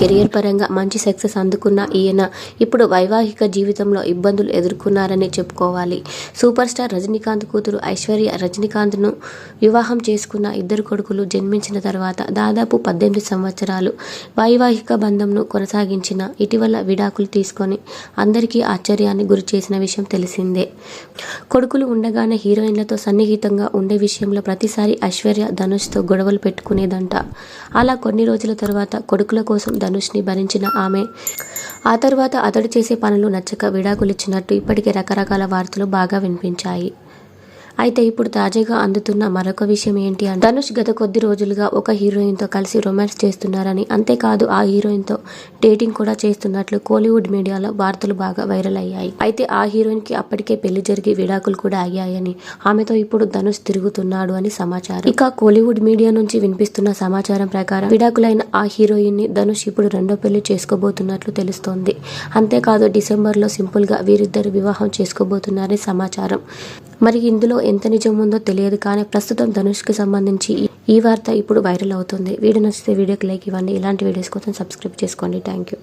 Career పరంగా మంచి success అందుకున్న ఈయన ఇప్పుడు వైవాహిక జీవితంలో ఇబ్బందులు ఎదుర్కొన్నారని చెప్పుకోవాలి. సూపర్ స్టార్ రజనీకాంత్ కూతురు ఐశ్వర్య రజనీకాంత్ను వివాహం చేసుకున్న ఇద్దరు కొడుకులు జన్మించిన తర్వాత దాదాపు పద్దెనిమిది సంవత్సరాలు వైవాహిక బంధంను కొనసాగించిన ఇటీవల విడాకులు తీసుకొని అందరికీ ఆశ్చర్యాన్ని గురి చేసిన విషయం తెలిసిందే. కొడుకులు ఉండగానే హీరోయిన్లతో సన్నిహితంగా ఉండే విషయంలో ప్రతిసారి ఐశ్వర్య ధనుష్తో గొడవలు పెట్టుకునేదంట. అలా కొన్ని రోజుల తర్వాత కొడుకుల కోసం ధనుష్ని భరించిన ఆమె. ఆ తర్వాత అతడు చేసే పనులు నచ్చక విడాకులిచ్చినట్టు ఇప్పటికే రకరకాల వార్తలు బాగా వినిపించాయి. అయితే ఇప్పుడు తాజాగా అందుతున్న మరొక విషయం ఏంటి అంటే ధనుష్ గత కొద్ది రోజులుగా ఒక హీరోయిన్తో కలిసి రొమాన్స్ చేస్తున్నారని. అంతేకాదు ఆ హీరోయిన్తో డేటింగ్ కూడా చేస్తున్నట్లు కోలీవుడ్ మీడియాలో వార్తలు బాగా వైరల్ అయ్యాయి. అయితే ఆ హీరోయిన్కి అప్పటికే పెళ్ళి జరిగి విడాకులు కూడా అయ్యాయని ఆమెతో ఇప్పుడు ధనుష్ తిరుగుతున్నాడు అని సమాచారం. ఇక కోలీవుడ్ మీడియా నుంచి వినిపిస్తున్న సమాచారం ప్రకారం విడాకులైన ఆ హీరోయిన్ని ధనుష్ ఇప్పుడు రెండో పెళ్ళి చేసుకోబోతున్నట్లు తెలుస్తోంది. అంతేకాదు డిసెంబర్లో సింపుల్గా వీరిద్దరు వివాహం చేసుకోబోతున్నారని సమాచారం. మరి ఇందులో ఎంత నిజం ఉందో తెలియదు కానీ ప్రస్తుతం ధనుష్కి సంబంధించి ఈ- ఈ వార్త ఇప్పుడు వైరల్ అవుతుంది. వీడియో నచ్చితే వీడియోకి లైక్ ఇవ్వండి. ఇలాంటి వీడియోస్ కోసం సబ్స్క్రైబ్ చేసుకోండి. Thank you